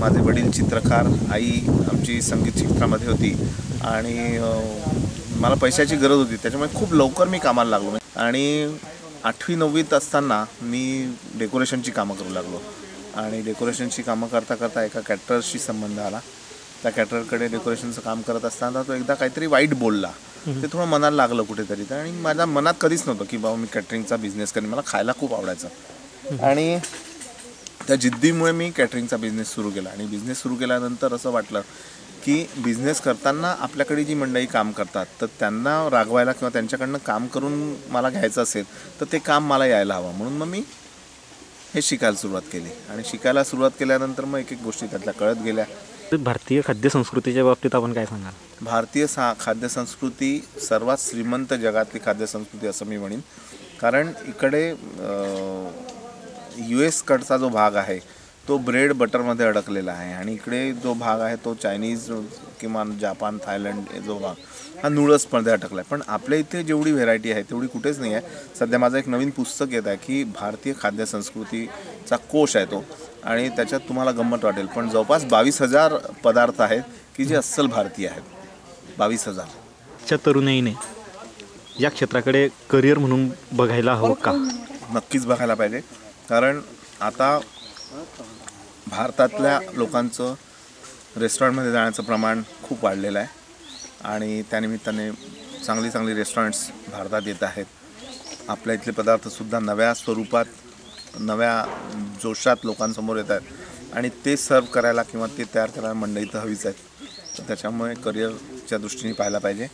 माझे वडील चित्रकार आई आमची संगीत क्षेत्रामध्ये होती आणि मला पैशाची गरज होती. त्याच्यामुळे खूप लवकर मी कामाला लागलो. आणि आठवी नववीत असताना मी डेकोरेशनची कामं करू लागलो. आणि डेकोरेशनची कामं करता करता एका कॅटरशी संबंध आला. त्या कॅटररकडे डेकोरेशनचं काम करत असताना तो एकदा काहीतरी वाईट बोलला. ते थोडं मनाला लागलं कुठेतरी. तर आणि माझ्या मनात कधीच नव्हतं की बाबा मी कॅटरिंगचा बिझनेस करेन. मला खायला खूप आवडायचं. आणि त्या जिद्दीमुळे मी कॅटरिंगचा बिझनेस सुरू केला. आणि बिझनेस सुरू केल्यानंतर असं वाटलं की बिझनेस करताना आपल्याकडे जी मंडळी काम करतात तर त्यांना रागवायला किंवा त्यांच्याकडनं काम करून मला घ्यायचं असेल तर ते काम मला यायला हवं. म्हणून मग मी हे शिकायला सुरुवात केली. आणि शिकायला सुरुवात केल्यानंतर मग एक एक गोष्टी त्यातल्या कळत गेल्या. भारतीय खाद्य संस्कृतीच्या बाबतीत आपण काय सांगाल? भारतीय सा खाद्यसंस्कृती सर्वात श्रीमंत जगातली खाद्यसंस्कृती असं मी म्हणेन. कारण इकडे यू एसकडचा जो भाग आहे तो ब्रेड बटरमध्ये अडकलेला आहे. आणि इकडे जो भाग आहे तो चायनीज किंवा जापान थायलंड जो भाग हा नूडल्समध्ये अटकला आहे पण आपल्या इथे जेवढी व्हेरायटी आहे तेवढी कुठेच नाही आहे. सध्या माझं एक नवीन पुस्तक येत आहे की भारतीय खाद्यसंस्कृतीचा कोश आहे तो. आणि त्याच्यात तुम्हाला गंमत वाटेल. पण जवळपास बावीस हजार पदार्थ आहेत की जे अस्सल भारतीय आहेत. बावीस हजार. च्या तरुणाईने या क्षेत्राकडे करिअर म्हणून बघायला हवं का? नक्कीच बघायला पाहिजे. कारण आता भारतातल्या लोकांचं रेस्टॉरंटमध्ये जाण्याचं प्रमाण खूप वाढलेलं आहे. आणि त्यानिमित्ताने चांगली चांगली रेस्टॉरंट्स भारतात येत आहेत. आपल्या इथले पदार्थसुद्धा नव्या स्वरूपात नव्या जोशात लोकांसमोर येत आहेत. आणि ते सर्व करायला किंवा ते तयार करायला मंडई तर हवीच आहेत. तर त्याच्यामुळे करिअरच्या दृष्टीने पाहायला पाहिजे.